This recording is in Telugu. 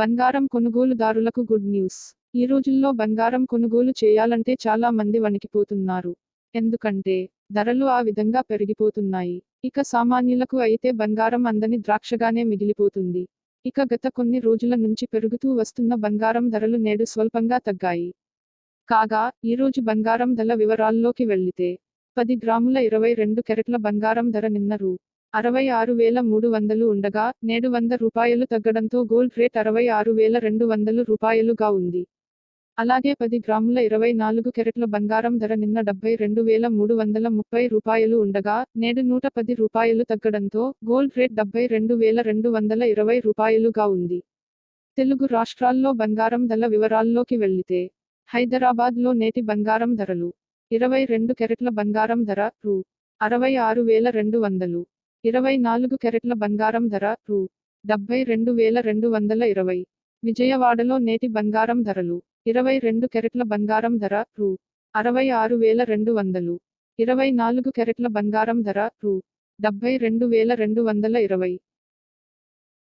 బంగారం కొనుగోలుదారులకు గుడ్ న్యూస్. ఈ రోజుల్లో బంగారం కొనుగోలు చేయాలంటే చాలా మంది వణికిపోతున్నారు. ఎందుకంటే ధరలు ఆ విధంగా పెరిగిపోతున్నాయి. ఇక సామాన్యులకు అయితే బంగారం అందని ద్రాక్షగానే మిగిలిపోతుంది. ఇక గత కొన్ని రోజుల నుంచి పెరుగుతూ వస్తున్న బంగారం ధరలు నేడు స్వల్పంగా తగ్గాయి. కాగా ఈరోజు బంగారం ధర వివరాల్లోకి వెళ్ళితే పది గ్రాముల ఇరవై రెండు కెరెట్ల బంగారం ధర నిన్న రూ. అరవై ఆరు వేల మూడు వందలు ఉండగా నేడు వంద రూపాయలు తగ్గడంతో గోల్డ్ రేట్ అరవై ఆరు వేల రెండు వందలు రూపాయలుగా ఉంది. అలాగే పది గ్రాముల ఇరవై నాలుగు కెరెట్ల బంగారం ధర నిన్న డెబ్బై రెండు వేల మూడు వందల ముప్పై రూపాయలు ఉండగా నేడు నూట పది రూపాయలు తగ్గడంతో గోల్డ్ రేట్ డెబ్బై రెండు వేల రెండు వందల ఇరవై రూపాయలుగా ఉంది. తెలుగు రాష్ట్రాల్లో బంగారం ధర వివరాల్లోకి వెళ్ళితే హైదరాబాద్లో నేటి బంగారం ధరలు ఇరవై రెండు కెరెట్ల బంగారం ధర రూ. అరవై ఆరు వేల రెండు వందలు. ఇరవై నాలుగు కెరెట్ల బంగారం ధర రూ. డెబ్బై రెండు వేల రెండు వందల ఇరవై. విజయవాడలో నేటి బంగారం ధరలు ఇరవై రెండు కెరెట్ల బంగారం ధర రూ. అరవై ఆరు వేల రెండు వందలు. ఇరవై నాలుగు కెరెట్ల బంగారం ధర రూ. డెబ్బై రెండు వేల రెండు వందల ఇరవై.